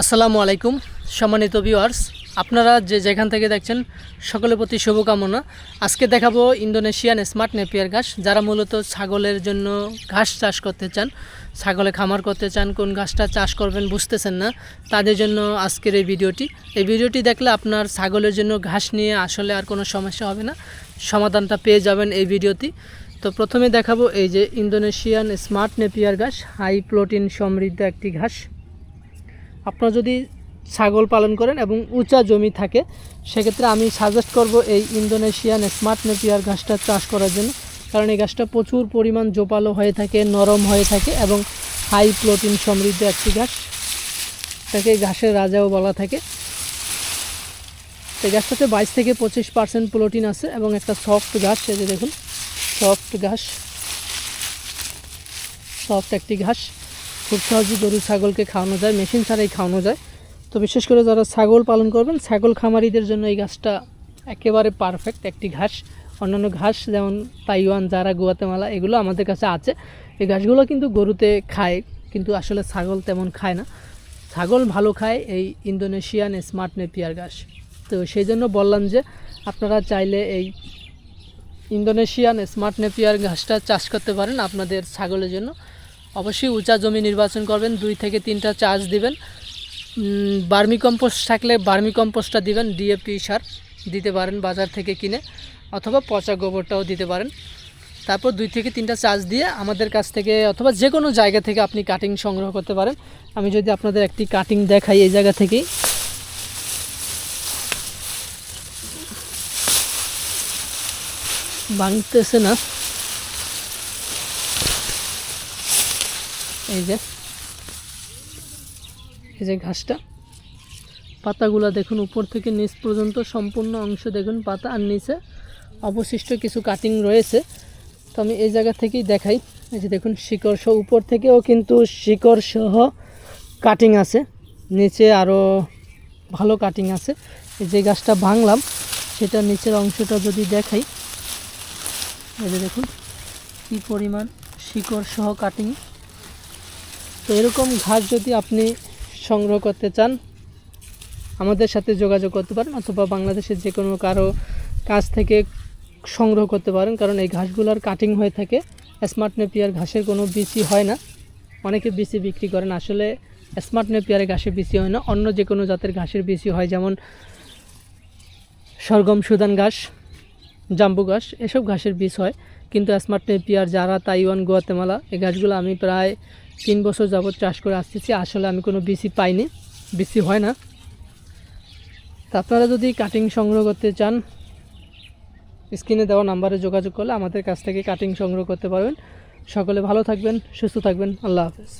আসসালামু আলাইকুম, সম্মানিত ভিউয়ার্স আপনারা যে যেখান থেকে দেখছেন, সকলের প্রতি শুভকামনা। আজকে দেখাবো ইন্দোনেশিয়ান স্মার্ট নেপিয়ার ঘাস, যারা মূলত ছাগলের জন্য ঘাস চাষ করতে চান, ছাগলে খামার করতে চান, কোন ঘাসটা চাষ করবেন বুঝতেছেন না, তাদের জন্য আজকের এই ভিডিওটি। এই ভিডিওটি দেখলে আপনার ছাগলের জন্য ঘাস নিয়ে আসলে আর কোনো সমস্যা হবে না, সমাধানটা পেয়ে যাবেন এই ভিডিওতে তো প্রথমে দেখাবো এই যে ইন্দোনেশিয়ান স্মার্ট নেপিয়ার ঘাস, হাই প্রোটিন সমৃদ্ধ একটি ঘাস। আপনারা যদি ছাগল পালন করেন এবং উঁচা জমি থাকে, সেক্ষেত্রে আমি সাজেস্ট করব এই ইন্দোনেশিয়ান স্মার্ট নেপিয়ার ঘাসটা চাষ করার জন্য। কারণ এই গাছটা প্রচুর পরিমাণ জোপালো হয়ে থাকে, নরম হয়ে থাকে এবং হাই প্রোটিন সমৃদ্ধ একটি ঘাস। তাকে ঘাসের রাজাও বলা থাকে। এই গাছটাতে বাইশ থেকে পঁচিশ পার্সেন্ট প্রোটিন আছে এবং একটা সফট ঘাস, এই যে দেখুন সফট ঘাস। সফট একটি ঘাস। খুব সহজে গরু ছাগলকে খাওয়ানো যায়, মেশিন ছাড়াই খাওয়ানো যায়। তো বিশেষ করে যারা ছাগল পালন করবেন, ছাগল খামারিদের জন্য এই ঘাসটা একেবারে পারফেক্ট একটি ঘাস। অন্যান্য ঘাস যেমন তাইওয়ান যারা গুয়াতেমালা, এগুলো আমাদের কাছে আছে। এই ঘাসগুলো কিন্তু গরুতে খায়, কিন্তু আসলে ছাগল তেমন খায় না। ছাগল ভালো খায় এই ইন্দোনেশিয়ান স্মার্ট নেপিয়ার ঘাস। তো সেই জন্য বললাম যে, আপনারা চাইলে এই ইন্দোনেশিয়ান স্মার্ট নেপিয়ার ঘাসটা চাষ করতে পারেন আপনাদের ছাগলের জন্য। অবশ্যই উঁচা জমি নির্বাচন করবেন, দুই থেকে তিনটা চার্জ দিবেন। বার্মি কম্পোস্ট থাকলে বার্মি কম্পোস্টটা দিবেন, ডিএপি সার দিতে পারেন বাজার থেকে কিনে, অথবা পচা গোবরটাও দিতে পারেন। তারপর দুই থেকে তিনটা চার্জ দিয়ে আমাদের কাছ থেকে অথবা যে কোনো জায়গা থেকে আপনি কাটিং সংগ্রহ করতে পারেন। আমি যদি আপনাদের একটি কাটিং দেখাই এই জায়গা থেকেই। ভাঙতেছে না। এই যে এই যে ঘাসটা। পাতাগুলো দেখুন, উপর থেকে নিচ পর্যন্ত সম্পূর্ণ অংশ দেখুন, পাতা আর নিচে অবশিষ্ট কিছু কাটিং রয়েছে। তো আমি এই জায়গা থেকেই দেখাই। এই যে দেখুন, শিকড় সহ, উপর থেকেও কিন্তু শিকড় সহ কাটিং আছে। নিচে আরও ভালো কাটিং আছে। এই যে গাছটা ভাঙলাম, সেটা নিচের অংশটা যদি দেখাই। এই যে দেখুন, কী পরিমাণ শিকড় সহ কাটিং তো এরকম ঘাস যদি আপনি সংগ্রহ করতে চান, আমাদের সাথে যোগাযোগ করতে পারেন অথবা বাংলাদেশের যে কোনো কারও কাছ থেকে সংগ্রহ করতে পারেন, কারণ এই ঘাসগুলোর কাটিং হয়ে থাকে। স্মার্ট নেপিয়ার ঘাসের কোনো বিচি হয় না। অনেকে বিচি বিক্রি করেন। আসলে স্মার্ট নেপিয়ারের ঘাসের বিচি হয় না। অন্য যে কোনো জাতের ঘাসের বিচি হয়, যেমন সরগম সুদান ঘাস, জাম্বু ঘাস, এসব ঘাসের বীজ হয়। কিন্তু স্মার্ট নেপিয়ার যারা তাইওয়ান, গুয়াতেমালা, এই ঘাসগুলো আমি প্রায় তিন বছর যাবৎ চাষ করে আসতেছি, আসলে আমি কোনো বিসি পাইনি। বিসি হয় না। তা আপনারা যদি কাটিং সংগ্রহ করতে চান স্ক্রিনে দেওয়া নাম্বারে যোগাযোগ করলে আমাদের কাছ থেকে কাটিং সংগ্রহ করতে পারবেন। সকলে ভালো থাকবেন, সুস্থ থাকবেন। আল্লাহ হাফেজ।